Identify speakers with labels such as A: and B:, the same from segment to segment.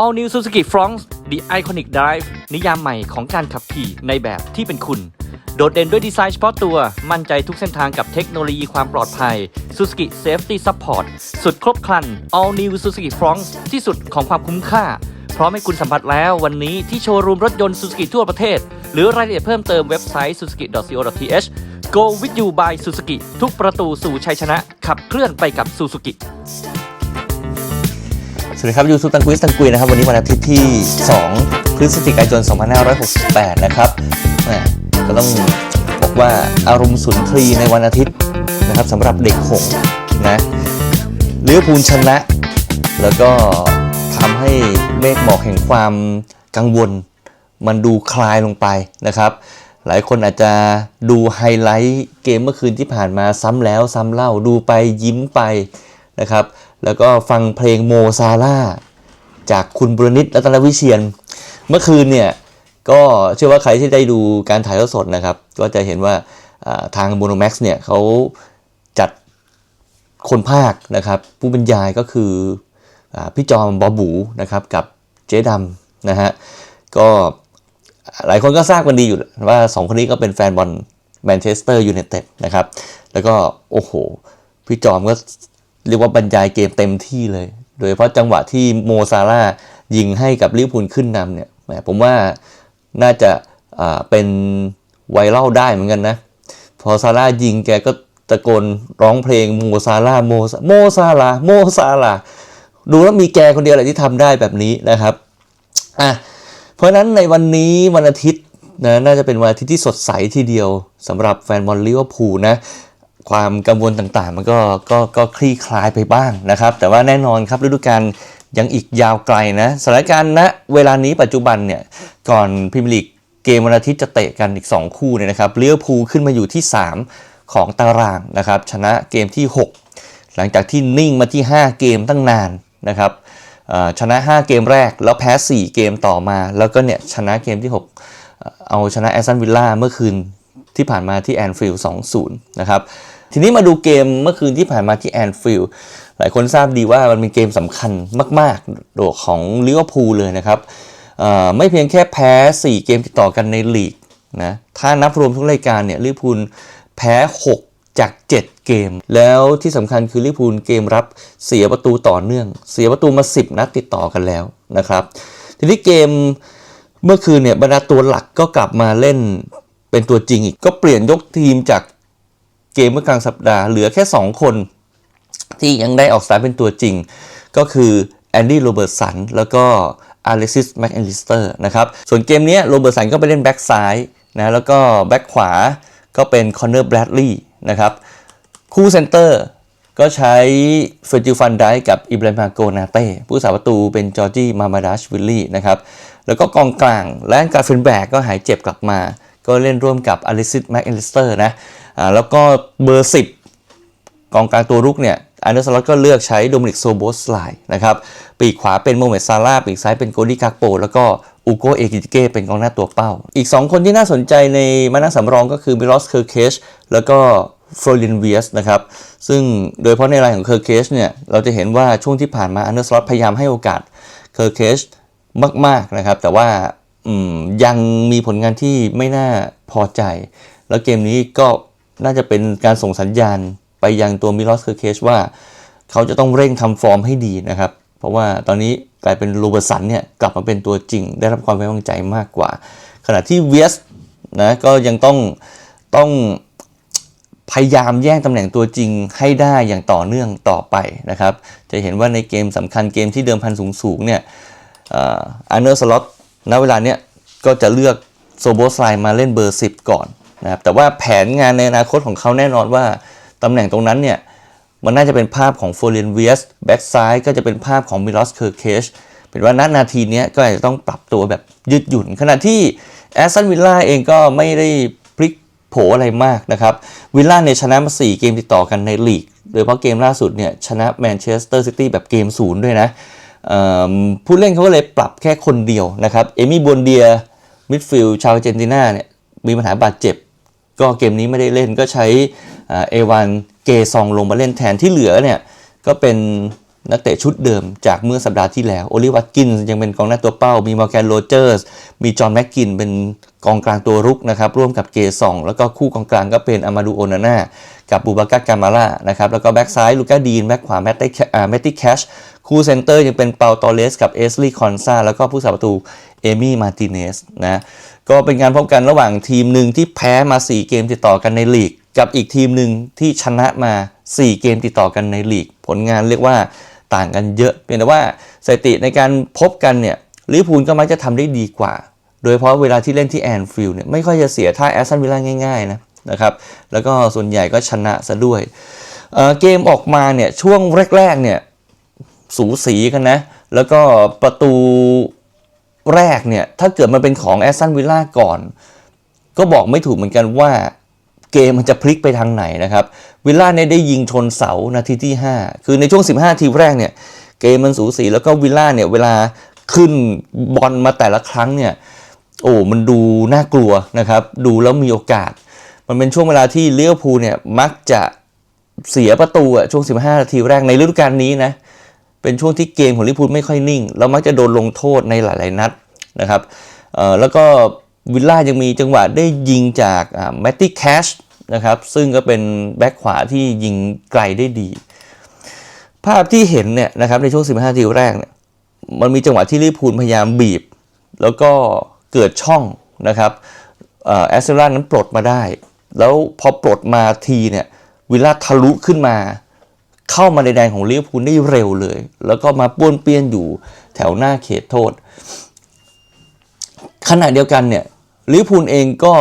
A: All New Suzuki Fronx The Iconic Drive นิยามใหม่ของการขับขี่ในแบบที่เป็นคุณ โดดเด่นด้วยดีไซน์เฉพาะตัว มั่นใจทุกเส้นทางกับเทคโนโลยีความปลอดภัย Suzuki Safety Support สุดครบครัน All New Suzuki Fronx ที่สุดของความคุ้มค่า พร้อมให้คุณสัมผัสแล้ววันนี้ที่โชว์รูมรถยนต์ Suzuki ทั่วประเทศ หรือรายละเอียดเพิ่มเติมเว็บไซต์ suzuki.co.th Go with you by Suzuki ทุกประตูสู่ชัยชนะ ขับเคลื่อนไปกับ Suzuki
B: สวัสดีครับยูทูบตังกุยตังกุยนะครับวันนี้วันอาทิตย์ที่ 2 พฤศจิกายน 2568 นะครับก็ต้องบอกว่าอารมณ์สุนทรีในวันอาทิตย์นะครับสำหรับเด็กหงส์นะเลิเวอร์พูลชนะ แล้วก็ทำให้เมฆหมอกแห่งความกังวล มันดูคลายลงไปนะครับ หลายคนอาจจะดูไฮไลท์เกมเมื่อคืนที่ผ่านมาซ้ำแล้วซ้ำเล่าดูไปยิ้มไป นะครับ แล้วก็ฟังเพลงโมซาร่าจากคุณบุรณิตรัตนวิเชียน เมื่อคืนเนี่ยก็เชื่อว่าใครที่ได้ดูการถ่ายทอดสดนะครับ ก็จะเห็นว่าทางโมโนแม็กซ์เนี่ยเขาจัดคนภาคนะครับ ผู้บรรยายก็คืออพี่จอมบอบูนะครับกับเจ๊ดำนะฮะก็หลายคนก็ทราบกันดีอยู่ว่า 2 คนนี้ก็เป็นแฟนบอลแมนเชสเตอร์ยูไนเต็ดนะครับ แล้วก็ โอ้โห พี่จอมก็ เรียกว่าบรรยายเกมเต็มที่เลย โดยเฉพาะจังหวะที่โมซาร่ายิงให้กับลิเวอร์พูลขึ้นนำเนี่ยแหมผมว่าน่าจะเป็นไวรัลได้เหมือนกันนะ พอซาร่ายิงแกก็ตะโกนร้องเพลงโมซาร่าโมซาโมซาร่าโมซาร่าดูแล้วมีแกคนเดียวแหละที่ทำได้แบบนี้นะครับอะเพราะฉะนั้นในวันนี้วันอาทิตย์นะน่าจะเป็นวันอาทิตย์ที่สดใสทีเดียวสำหรับแฟนบอลลิเวอร์พูลนะ ความกังวลต่างๆ มันก็ก็ก็คลี่คลายไปบ้างนะครับ แต่ว่าแน่นอนครับฤดูกาลยังอีกยาวไกลนะสถานการณ์ณเวลานี้ปัจจุบันเนี่ยก่อนพรีเมียร์ลีกเกมวันอาทิตย์จะเตะกันอีก 2 คู่เนี่ยนะครับเลิเวอร์พูขึ้นมาอยู่ที่ 3 ของตารางนะครับ ชนะเกมที่ 6 หลังจากที่นิ่งมาที่ 5 เกมตั้งนานนะครับชนะ 5 เกมแรกแล้วแพ้ 4 เกมต่อมา แล้วก็เนี่ยชนะเกมที่ 6 เอาชนะแอสตันวิลล่าเมื่อคืนที่ผ่านมาที่แอนฟิลด์2-0 นะครับ ทีนี้มาดูเกมเมื่อคืนที่ผ่านมาที่แอนฟิลด์หลายคนทราบดีว่ามันเป็นเกมสำคัญมากๆโดของลิเวอร์พูลเลยนะครับไม่เพียงแค่แพ้ 4 เกมติดต่อกันในลีกนะถ้านับรวมทุกรายการเนี่ยลิเวอร์พูลแพ้ 6 จาก 7 เกม แล้วที่สำคัญคือลิเวอร์พูลเกมรับเสียประตูต่อเนื่อง เสียประตูมา 10 นัดติดต่อกันแล้วนะครับ ทีนี้เกมเมื่อคืนเนี่ยบรรดาตัวหลักก็กลับมาเล่นเป็นตัวจริงอีกก็เปลี่ยนยกทีมจาก เกมเมื่อกลางสัปดาห์เหลือแค่ 2 คน ที่ยังได้ออกสตาร์เป็นตัวจริง ก็คือแอนดี้โรเบิร์ตสันแล้วก็อเล็กซิสแม็กแอนลิสเตอร์นะครับส่วนเกมนี้โรเบิร์ตสันก็ไปเล่นแบ็กซ้ายนะแล้วก็แบ็กขวาก็เป็นคอนเนอร์แบรดลีย์นะครับคู่เซนเตอร์ก็ใช้เฟอร์จิฟันไดกับอิบราฮิมาโกนาเต้ผู้สาประตูเป็นจอร์จี้มามาดัชวิลลี่นะครับแล้วก็กองกลางแลนการ์เฟนแบกก็หายเจ็บกลับมา ก็เล่นร่วมกับอลิซิสแม็กเอลิสเตอร์นะ อ่าแล้วก็เบอร์ 10 กองกลางตัวรุกเนี่ยอันเดอร์สล็อตก็เลือกใช้โดมินิกโซโบสไลนะครับปีกขวาเป็นโมเมดซาร่าปีกซ้ายเป็นโกดี้กาโป แล้วก็อูโกเอกิเก้เป็นกองหน้าตัวเป้า อีก 2 คนที่น่าสนใจในมานาสำรองก็คือมิลอสเคอร์เคชแล้วก็ฟลอรินเวียสนะครับ ซึ่งโดยเฉพาะในรายของเคอร์เคชเนี่ย เราจะเห็นว่าช่วงที่ผ่านมาอันเดอร์สล็อตพยายามให้โอกาสเคอร์เคชมาก ๆ นะครับ แต่ว่ายังมีผลงานที่ไม่น่าพอใจ แล้วเกมนี้ก็ น่าจะเป็นการส่งสัญญาณไปยังตัวมิลอสเคอร์เคชว่าเขาจะต้องเร่งทำฟอร์มให้ดีนะครับ เพราะว่าตอนนี้กลายเป็นโรเบิร์สันเนี่ยกลับมาเป็นตัวจริง ได้รับความไว้วางใจมากกว่า ขณะที่เวสนะก็ยังต้องต้องพยายามแย่งตำแหน่งตัวจริงให้ได้อย่างต่อเนื่องต่อไปนะครับ จะเห็นว่าในเกมสำคัญเกมที่เดิมพันสูงๆเนี่ยอันเนอร์สล็อตณเวลาเนี้ยก็จะเลือกโซโบสไลมาเล่นเบอร์ 10 ก่อน นะครับแต่ว่าแผนงานในอนาคตของเขาแน่นอนว่าตำแหน่งตรงนั้นเนี่ยมันน่าจะเป็นภาพของโฟเรนเวียสแบ็กซ้ายก็จะเป็นภาพของมิลอสเคอร์เคชเป็นว่าณนาทีนี้ก็อาจจะต้องปรับตัวแบบยืดหยุ่น ขณะที่แอสตันวิลล่าเองก็ไม่ได้พลิกโผอะไรมากนะครับวิลล่าเนี่ยชนะมา 4 เกมติดต่อกันในลีก โดยเฉพาะเกมล่าสุดเนี่ยชนะแมนเชสเตอร์ซิตี้แบบเกมศูนย์ด้วยนะผู้เล่นเขาก็เลยปรับแค่คนเดียวนะครับเอมี่บวนเดียมิดฟิลด์ชาวเจนตินาเนี่ยมีปัญหาบาดเจ็บ ก็เกมนี้ไม่ได้เล่นก็ใช้เอวานเกซองลงมาเล่นแทนที่เหลือเนี่ยก็เป็นนักเตะชุดเดิมจากเมื่อสัปดาห์ที่แล้ว โอลิวัตกินยังเป็นกองหน้าตัวเป้า มีมอร์แกนโรเจอร์ส มีจอห์นแม็กกินเป็นกองกลางตัวรุกนะครับ ร่วมกับเกซอง แล้วก็คู่กองกลางก็เป็นอามาดูโอนาน่า กับบูบากากามาร่านะครับ แล้วก็แบ็กซ้ายลูก้าดีน แบ็กขวาแมตติแมตติแคช คู่เซนเตอร์ยังเป็นเปาตอเลสกับเอสลีย์คอนซาแล้วก็ผู้สาประตูเอมี่มาติเนสนะ ก็เป็นการพบกันระหว่างทีมหนึ่งที่แพ้มา 4 เกมติดต่อกันในลีก กับอีกทีมหนึ่งที่ชนะมา 4 เกมติดต่อกันในลีก ผลงานเรียกว่าต่างกันเยอะเพียงแต่ว่าสถิติในการพบกันเนี่ยลิเวอร์พูลก็มักจะทำได้ดีกว่า โดยเฉพาะเวลาที่เล่นที่แอนฟิลด์เนี่ยไม่ค่อยจะเสียท่าแอสตันวิลล่าง่ายๆนะนะครับแล้วก็ส่วนใหญ่ก็ชนะซะด้วยเเกมออกมาเนี่ยช่วงแรกๆเนี่ยสูสีกันนะ แล้วก็ประตู แรกเนี่ย ถ้าเกิดมันเป็นของแอสตันวิลล่าก่อน ก็บอกไม่ถูกเหมือนกันว่าเกมมันจะพลิกไปทางไหนนะครับ วิลล่าเนี่ยได้ยิงชนเสานาทีที่ 5 คือในช่วง 15 ทีแรกเนี่ย เกมมันสูสีแล้วก็วิลล่าเนี่ยเวลาขึ้นบอลมาแต่ละครั้งเนี่ย โอ้มันดูน่ากลัวนะครับ ดูแล้วมีโอกาส มันเป็นช่วงเวลาที่เลี้ยวภูเนี่ยมักจะเสียประตูอะช่วง 15 นาทีแรกในฤดูกาลนี้นะเป็นช่วงที่เกมของลิพูลไม่ค่อยนิ่ง แล้วมักจะโดนลงโทษในหลาย ๆ นัดนะครับแล้วก็วิลล่ายังมีจังหวะได้ยิงจากแมตตี้แคชนะครับซึ่งก็เป็นแบ็คขวาที่ยิงไกลได้ดี ภาพที่เห็นเนี่ยนะครับในช่วง 15นาทีแรกเนี่ยมันมีจังหวะที่ลิพูลพยายามบีบ แล้วก็เกิดช่องนะครับเอ่อแอสเซนอลนั้นปลดมาได้ แล้วพอปลดมาทีเนี่ยวิลล่าทะลุขึ้นมา เข้ามาในแดนของลิเวอร์พูลได้เร็วเลย แล้วก็มาป้วนเปี้ยนอยู่แถวหน้าเขตโทษ ขณะเดียวกันเนี่ยลิเวอร์พูลเองก็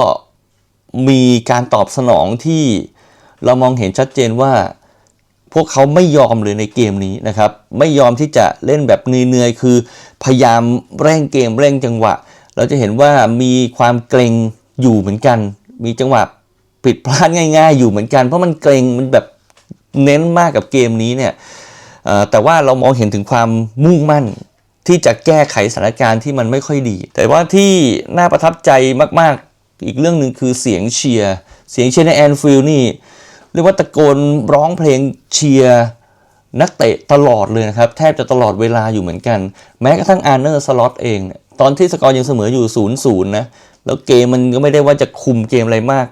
B: มีการตอบสนองที่เรามองเห็นชัดเจนว่า พวกเขาไม่ยอมเลยในเกมนี้นะครับ ไม่ยอมที่จะเล่นแบบเหนื่อยๆคือพยายามเร่งเกมเร่งจังหวะ เราจะเห็นว่ามีความเกรงอยู่เหมือนกัน มีจังหวะผิดพลาดง่าย ๆ อยู่เหมือนกัน เพราะมันเกรงมันแบบ เน้นมากกับเกมนี้เนี่ยแต่ว่าเรามองเห็นถึงความมุ่งมั่นที่จะแก้ไขสถานการณ์ที่มันไม่ค่อยดี แต่ว่าที่น่าประทับใจมาก ๆ อีกเรื่องหนึ่งคือเสียงเชียร์ เสียงเชียร์ในแอนฟิลด์นี่เรียกว่าตะโกนร้องเพลงเชียร์นักเตะตลอดเลยนะครับ แทบจะตลอดเวลาอยู่เหมือนกัน แม้กระทั่งอาร์เนอร์สล็อตเอง ตอนที่สกอร์ยังเสมออยู่0-0นะ แล้วเกมมันก็ไม่ได้ว่าจะคุมเกมอะไรมาก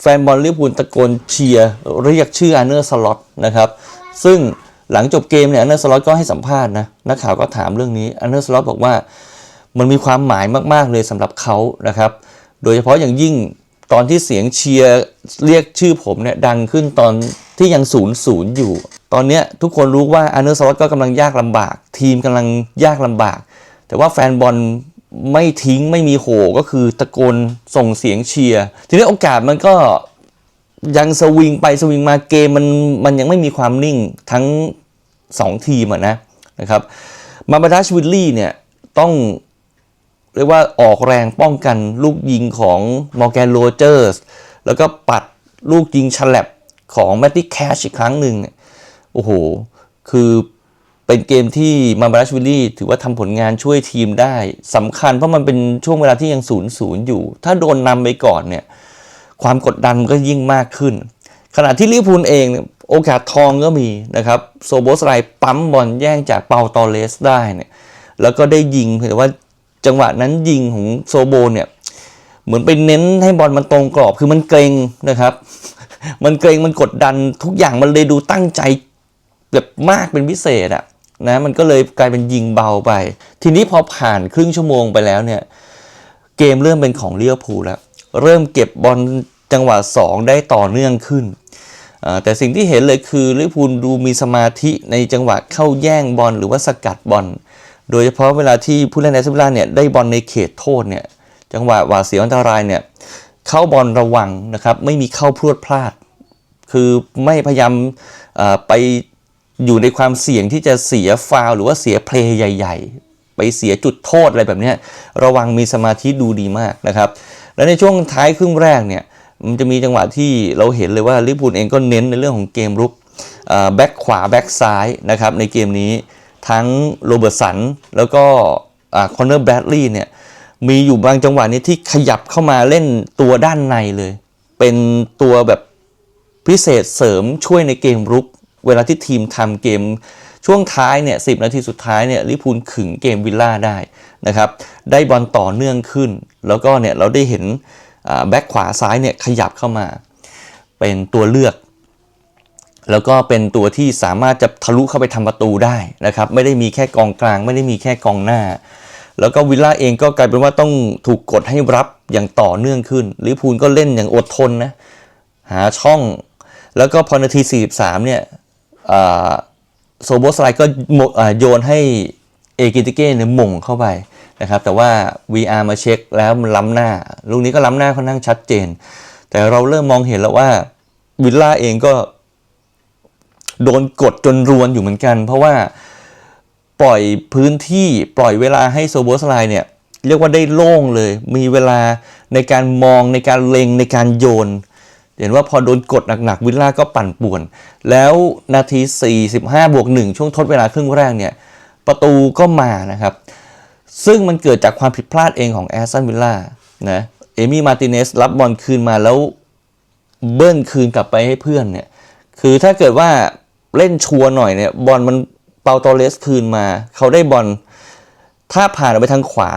B: แฟนบอลลิเวอร์พูลตะโกนเชียร์เรียกชื่ออาร์เนอร์สล็อตนะครับ ซึ่งหลังจบเกมเนี่ยอาร์เนอร์สล็อตก็ให้สัมภาษณ์นะนักข่าวก็ถามเรื่องนี้อาร์เนอร์สล็อตบอกว่ามันมีความหมายมาก ๆ เลยสำหรับเขานะครับ โดยเฉพาะอย่างยิ่งตอนที่เสียงเชียร์เรียกชื่อผมเนี่ยดังขึ้นตอนที่ยังศูนย์ศูนย์อยู่ ตอนเนี้ยทุกคนรู้ว่าอาร์เนอร์สล็อตก็กำลังยากลำบาก ทีมกำลังยากลำบาก แต่ว่าแฟนบอล ไม่ทิ้งไม่มีโหก็คือตะโกนส่งเสียงเชียร์ทีนี้โอกาสมันก็ยังสวิงไปสวิงมาเกมมันมันยังไม่มีความนิ่งทั้ง 2 ทีมอะนะนะครับมาบาดัชวิลลี่เนี่ยต้องเรียกว่าออกแรงป้องกันลูกยิงของมอร์แกนโรเจอร์สแล้วก็ปัดลูกยิงฉลับของแมตติแคชอีกครั้งหนึ่งโอ้โห คือ เป็นเกมที่มาบาราชวิลลี่ถือว่าทำผลงานช่วยทีมได้สำคัญเพราะมันเป็นช่วงเวลาที่ยังศูนย์ศูนย์อยู่ ถ้าโดนนำไปก่อนเนี่ยความกดดันก็ยิ่งมากขึ้น ขณะที่ลิเวอร์พูลเองโอกาสทองก็มีนะครับโซโบสไลปั๊มบอลแย่งจากเปาตอเลสได้เนี่ยแล้วก็ได้ยิงแต่ว่าจังหวะนั้นยิงของโซโบเนี่ยเหมือนไปเน้นให้บอลมันตรงกรอบคือมันเกรงนะครับ มันเกรงมันกดดันทุกอย่างมันเลยดูตั้งใจแบบมากเป็นพิเศษอะ นะมันก็เลยกลายเป็นยิงเบาไป ทีนี้พอผ่านครึ่งชั่วโมงไปแล้วเนี่ยเกมเริ่มเป็นของเลี้ยวภูแล้ว เริ่มเก็บบอลจังหวะ 2 ได้ต่อเนื่องขึ้น แต่สิ่งที่เห็นเลยคือลิเวอร์พูลดูมีสมาธิในจังหวะเข้าแย่งบอลหรือว่าสกัดบอล โดยเฉพาะเวลาที่ผู้เล่นแอสตันวิลล่าเนี่ยได้บอลในเขตโทษเนี่ยจังหวะหวาดเสียวอันตรายเนี่ยเข้าบอลระวังนะครับไม่มีเข้าพรวดพลาด คือไม่พยายามไป อยู่ในความเสี่ยงที่จะเสียฟาวหรือว่าเสียเพลย์ใหญ่ ๆ ไปเสียจุดโทษอะไรแบบนี้ระวังมีสมาธิดูดีมากนะครับ แล้วในช่วงท้ายครึ่งแรกเนี่ยมันจะมีจังหวะที่เราเห็นเลยว่าลิพูลเองก็เน้นในเรื่องของเกมรุกแบ็คขวาแบ็คซ้ายนะครับในเกมนี้ทั้งโรเบิร์ตสันแล้วก็คอนเนอร์แบดลีย์เนี่ยมีอยู่บางจังหวะนี้ที่ขยับเข้ามาเล่นตัวด้านในเลย เป็นตัวแบบพิเศษเสริมช่วยในเกมรุก เวลาที่ทีมทำเกมช่วงท้ายเนี่ยสินาทีสุดท้ายเนี่ยลิพูลขึงเกมวิลล่าได้นะครับได้บอลต่อเนื่องขึ้น แล้วก็เนี่ยเราได้เห็นแบ็คขวาซ้ายเนี่ยขยับเข้ามา เป็นตัวเลือก แล้วก็เป็นตัวที่สามารถจะทะลุเข้าไปทำประตูได้นะครับไม่ได้มีแค่กองกลาง ไม่ได้มีแค่กองหน้า แล้วก็วิลล่าเองก็กลายเป็นว่าต้องถูกกดให้รับอย่างต่อเนื่องขึ้นลิพูลก็เล่นอย่างอดทนนะหาช่องแล้วก็พอนาที 43 เนี่ย โซโบสไลก็โยนให้เอกิติเก้เนี่ยม่งเข้าไปนะครับแต่ว่า VR มาเช็คแล้วมันล้ำหน้า ลูกนี้ก็ล้ำหน้าค่อนข้างชัดเจน แต่เราเริ่มมองเห็นแล้วว่าวิลล่าเองก็โดนกดจนรวนอยู่เหมือนกัน เพราะว่าปล่อยพื้นที่ปล่อยเวลาให้โซโบสไลเนี่ยเรียกว่าได้โล่งเลย มีเวลาในการมองในการเล็งในการโยน เห็นว่าพอโดนกดหนักๆวิลล่าก็ปั่นป่วน แล้วนาที 45 บวก 1 ช่วงทดเวลาครึ่งแรกเนี่ย ประตูก็มานะครับ ซึ่งมันเกิดจากความผิดพลาดเองของแอสตันวิลล่านะเอมี่มาติเนสรับบอลคืนมาแล้วเบิ้ลคืนกลับไปให้เพื่อนเนี่ย คือถ้าเกิดว่าเล่นชัวร์หน่อยเนี่ยบอลมันเปาโตเลสคืนมา เขาได้บอลถ้าผ่านไปทางขวา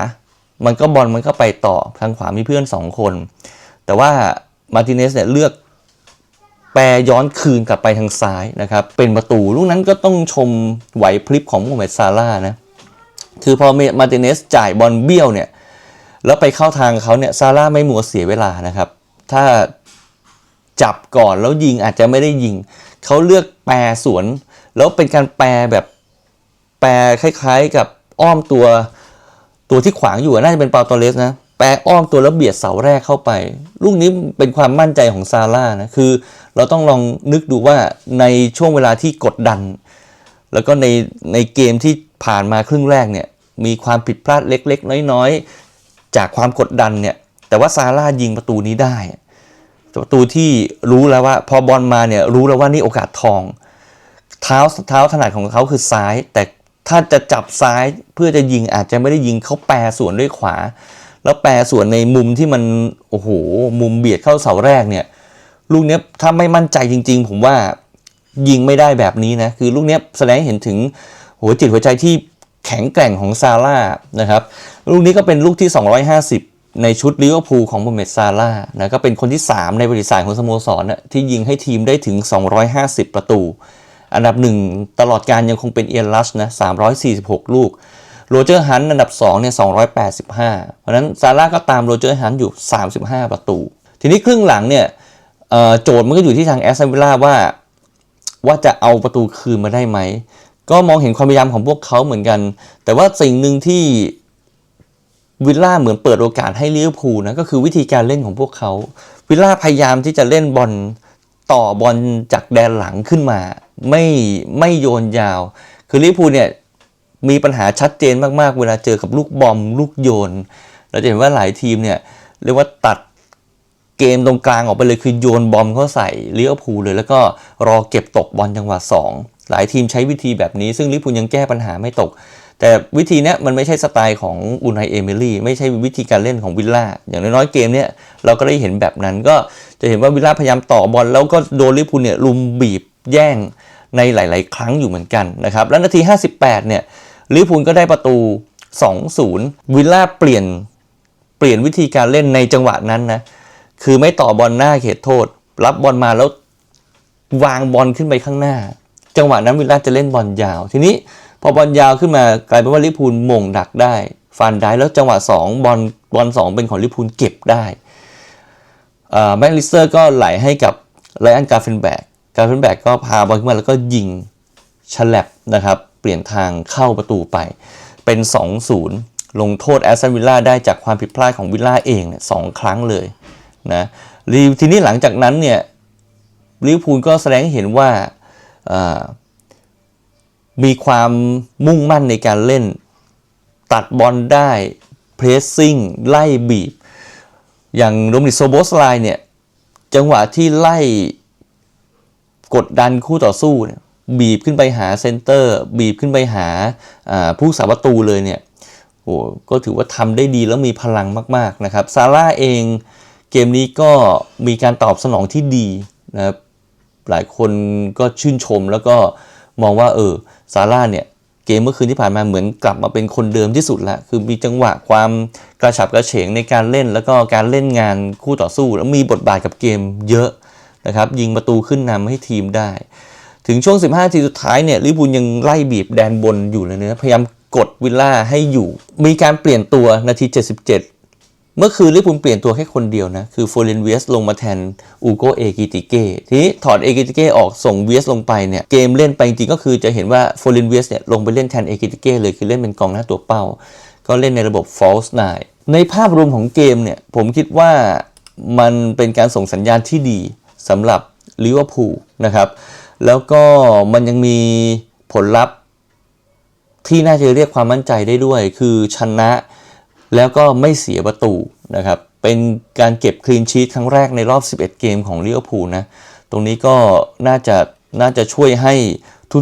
B: มันก็บอลมันก็ไปต่อทางขวามีเพื่อนสองคน แต่ว่า มาร์ติเนสเนี่ยเลือกแปรย้อนคืนกลับไปทางซ้ายนะครับ เป็นประตูลูกนั้นก็ต้องชมไหวพลิบของโมฮัมเหม็ดซาร่านะคือพอมาร์ติเนสจ่ายบอลเบี้ยวเนี่ยแล้วไปเข้าทางเขาเนี่ยซาร่าไม่มัวเสียเวลานะครับ ถ้าจับก่อนแล้วยิงอาจจะไม่ได้ยิง เขาเลือกแปรสวน แล้วเป็นการแปรแบบแปรคล้ายๆกับอ้อมตัวตัวที่ขวางอยู่น่าจะเป็นเปาโตเลสนะ ปรอ้อมตัวแล้วเบียดเสาแรกเข้าไป ลูกนี้เป็นความมั่นใจของซาร่านะคือเราต้องลองนึกดูว่าในช่วงเวลาที่กดดัน แล้วก็ในในเกมที่ผ่านมาครึ่งแรกเนี่ยมีความผิดพลาดเล็ก ๆ น้อยๆ จากความกดดันเนี่ยแต่ว่าซาร่ายิงประตูนี้ได้ ประตูที่รู้แล้วว่าพอบอลมาเนี่ยรู้แล้วว่านี่โอกาสทอง เท้าเท้าถนัดของเขาคือซ้าย แต่ถ้าจะจับซ้ายเพื่อจะยิงอาจจะไม่ได้ยิงเขาแปรสวนด้วยขวา แล้วแปรส่วนในมุมที่มันโอ้โหมุมเบียดเข้าเสาแรกเนี่ยลูกเนี้ยถ้าไม่มั่นใจจริง ๆ ผมว่ายิงไม่ได้แบบนี้นะคือลูกเนี้ยแสดงให้เห็นถึงหัวจิตหัวใจที่แข็งแกร่งของซาร่านะครับลูกนี้ก็เป็นลูกที่ 250 ในชุดลิเวอร์พูลของโมเม็ดซาร่านะก็เป็นคนที่ 3 ในบริษัทของสโมสรนะที่ยิงให้ทีมได้ถึง 250 ประตู อันดับหนึ่งตลอดการยังคงเป็นเอียนลัชนะ346 ลูก โรเจอร์ฮันต์อันดับ2เนี่ย285 เพราะนั้นซาร่าก็ตามโรเจอร์ฮันต์อยู่ 35 ประตู ทีนี้ครึ่งหลังเนี่ยโจทย์มันก็อยู่ที่ทางแอสตันวิลล่าว่าว่าจะเอาประตูคืนมาได้ไหม ก็มองเห็นความพยายามของพวกเขาเหมือนกัน แต่ว่าสิ่งหนึ่งที่วิลล่าเหมือนเปิดโอกาสให้ลิเวอร์พูลนะก็คือวิธีการเล่นของพวกเขา วิลล่าพยายามที่จะเล่นบอลต่อบอลจากแดนหลังขึ้นมา ไม่ไม่โยนยาว คือลิเวอร์พูลเนี่ย มีปัญหาชัดเจนมากๆ เวลาเจอกับลูกบอมลูกโยน เราจะเห็นว่าหลายทีมเนี่ยเรียกว่าตัดเกมตรงกลางออกไปเลยคือโยนบอมเข้าใส่ลิเวอร์พูลเลย แล้วก็รอเก็บตกบอลจังหวะ2 หลายทีมใช้วิธีแบบนี้ ซึ่งลิเวอร์พูลยังแก้ปัญหาไม่ตก แต่วิธีนี้มันไม่ใช่สไตล์ของอุนไฮเอมิลี่ไม่ใช่วิธีการเล่นของวิลล่าอย่างน้อยๆเกมเนี้ยเราก็ได้เห็นแบบนั้นก็จะเห็นว่าวิลล่าพยายามต่อบอลแล้วก็โดนลิเวอร์พูลเนี่ยลุมบีบแย่งในหลาย ๆ ครั้งอยู่เหมือนกันนะครับ แล้วนาที 58 เนี่ย ลิเวอร์พูลก็ได้ประตู 2-0 วิลล่าเปลี่ยนเปลี่ยนวิธีการเล่นในจังหวะนั้นนะ คือไม่ต่อบอลหน้าเขตโทษ รับบอลมาแล้ววางบอลขึ้นไปข้างหน้า จังหวะนั้นวิลล่าจะเล่นบอลยาว ทีนี้พอบอลยาวขึ้นมากลายเป็นว่าลิพูลมงดักได้ ฟันได้แล้วจังหวะ 2 บอลบอล2เป็นของลิพูลเก็บได้แม็กลิสเตอร์ก็ไหลให้กับไลอันกาเฟนแบกกาเฟนแบกก็พาบอลขึ้นมาแล้วก็ยิงฉลับนะครับ เปลี่ยนทางเข้าประตูไป เป็น 2-0 ลงโทษแอสตันวิลล่าได้จากความผิดพลาดของวิลล่าเองเนี่ยสองครั้งเลยนะลีทีนี้หลังจากนั้นเนี่ยลิเวอร์พูลก็แสดงเห็นว่าามีความมุ่งมั่นในการเล่น ตัดบอลได้เพรสซิ่งไล่บีบ อย่างโดมินิโซโบสไลเนี่ย จังหวะที่ไล่กดดันคู่ต่อสู้เนี่ย บีบขึ้นไปหาเซนเตอร์ บีบขึ้นไปหาผู้สาประตูเลยเนี่ยโอ้ก็ถือว่าทำได้ดีแล้วมีพลังมากๆนะครับซาร่าเองเกมนี้ก็มีการตอบสนองที่ดีนะครับหลายคนก็ชื่นชมแล้วก็มองว่าเออซาร่าเนี่ยเกมเมื่อคืนที่ผ่านมาเหมือนกลับมาเป็นคนเดิมที่สุดละคือมีจังหวะความกระฉับกระเฉงในการเล่นแล้วก็การเล่นงานคู่ต่อสู้ แล้วมีบทบาทกับเกมเยอะนะครับยิงประตูขึ้นนำให้ทีมได้ ถึงช่วง 15นาทีสุดท้ายเนี่ยลิเวอร์พูลยังไล่บีบแดนบนอยู่เลยนะพยายามกดวิลล่าให้อยู่ มีการเปลี่ยนตัวนาที 77 เมื่อคืนลิเวอร์พูลเปลี่ยนตัวแค่คนเดียวนะ คือโฟเรนเวียสลงมาแทนอูโกเอกิติเก้ทีนี้ถอดเอกิติเก้ออกส่งเวียสลงไปเนี่ยเกมเล่นไปจริงก็คือจะเห็นว่าโฟเรนเวียสเนี่ยลงไปเล่นแทนเอกิติเก้เลยคือเล่นเป็นกองหน้าตัวเป้า ก็เล่นในระบบ false nine ในภาพรวมของเกมเนี่ยผมคิดว่ามันเป็นการส่งสัญญาณที่ดีสำหรับลิเวอร์พูลนะครับ แล้วก็มันยังมีผลลัพธ์ ที่น่าจะเรียกความมั่นใจได้ด้วย คือชนะแล้วก็ไม่เสียประตูนะครับ เป็นการเก็บคลีนชีตครั้งแรกในรอบ 11 เกมของลิเวอร์พูลนะ ตรงนี้ก็น่าจะน่าจะช่วยให้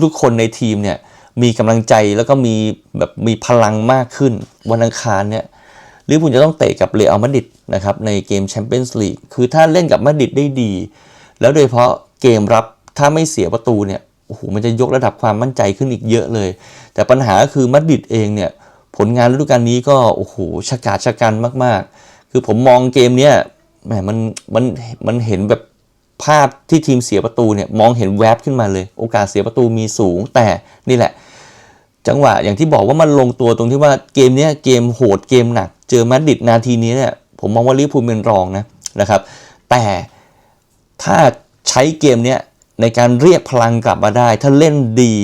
B: ทุกๆ คนในทีมเนี่ยมีกำลังใจแล้วก็มีแบบมีพลังมากขึ้น วันอังคารเนี่ยลิเวอร์พูลจะต้องเตะกับเรอัลมาดริดนะครับในเกมแชมเปี้ยนส์ลีกคือถ้าเล่นกับมาดริดได้ดี แล้วโดยเฉพาะเกมรับ ถ้าไม่เสียประตูเนี่ยโอ้โหมันจะยกระดับความมั่นใจขึ้นอีกเยอะเลย แต่ปัญหาก็คือมาดริดเองเนี่ยผลงานฤดูกาลนี้ก็โอ้โหชะกาชะกันมาก ๆ คือผมมองเกมเนี้ยแหมมันมันมันเห็นแบบภาพที่ทีมเสียประตูเนี่ยมองเห็นแวบขึ้นมาเลย โอกาสเสียประตูมีสูง แต่นี่แหละ จังหวะอย่างที่บอกว่ามันลงตัวตรงที่ว่าเกมเนี้ยเกมโหดเกมหนัก เจอมาดริดนาทีนี้เนี่ยผมมองว่าลิเวอร์พูลเป็นรองนะนะครับ แต่ถ้าใช้เกมเนี้ย ในการเรียกพลังกลับมาได้ ถ้าเล่นดี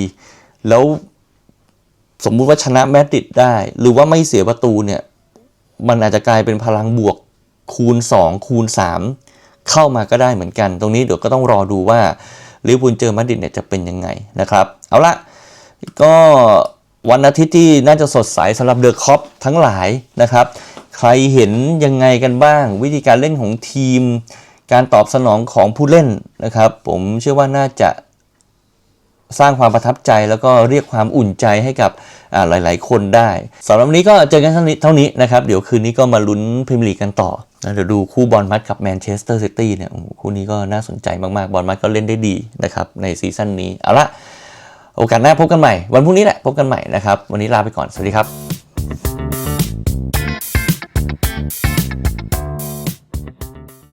B: แล้วสมมุติว่าชนะแมดริดได้ หรือว่าไม่เสียประตูเนี่ย มันอาจจะกลายเป็นพลังบวกคูณ 2 คูณ 3 เข้ามาก็ได้เหมือนกัน ตรงนี้เดี๋ยวก็ต้องรอดูว่าลิเวอร์พูลเจอมาดริดเนี่ยจะเป็นยังไงนะครับ เอาละก็วันอาทิตย์ที่น่าจะสดใสสำหรับเดอะคอปทั้งหลายนะครับ ใครเห็นยังไงกันบ้าง วิธีการเล่นของทีม การตอบสนองของผู้เล่นนะครับ ผมเชื่อว่าน่าจะสร้างความประทับใจแล้วก็เรียกความอุ่นใจให้กับอ่าหลาย ๆ คนได้สำหรับวันนี้ก็เจอกันเท่านี้นะครับ เดี๋ยวคืนนี้ก็มาลุ้นพรีเมียร์ลีกกันต่อเดี๋ยวดูคู่บอลมัดกับแมนเชสเตอร์ซิตี้เนี่ยคู่นี้ก็น่าสนใจมาก ๆ บอลมัดก็เล่นได้ดีนะครับในซีซั่นนี้ เอาละโอกาสหน้าพบกันใหม่ วันพรุ่งนี้แหละพบกันใหม่นะครับ วันนี้ลาไปก่อน สวัสดีครับ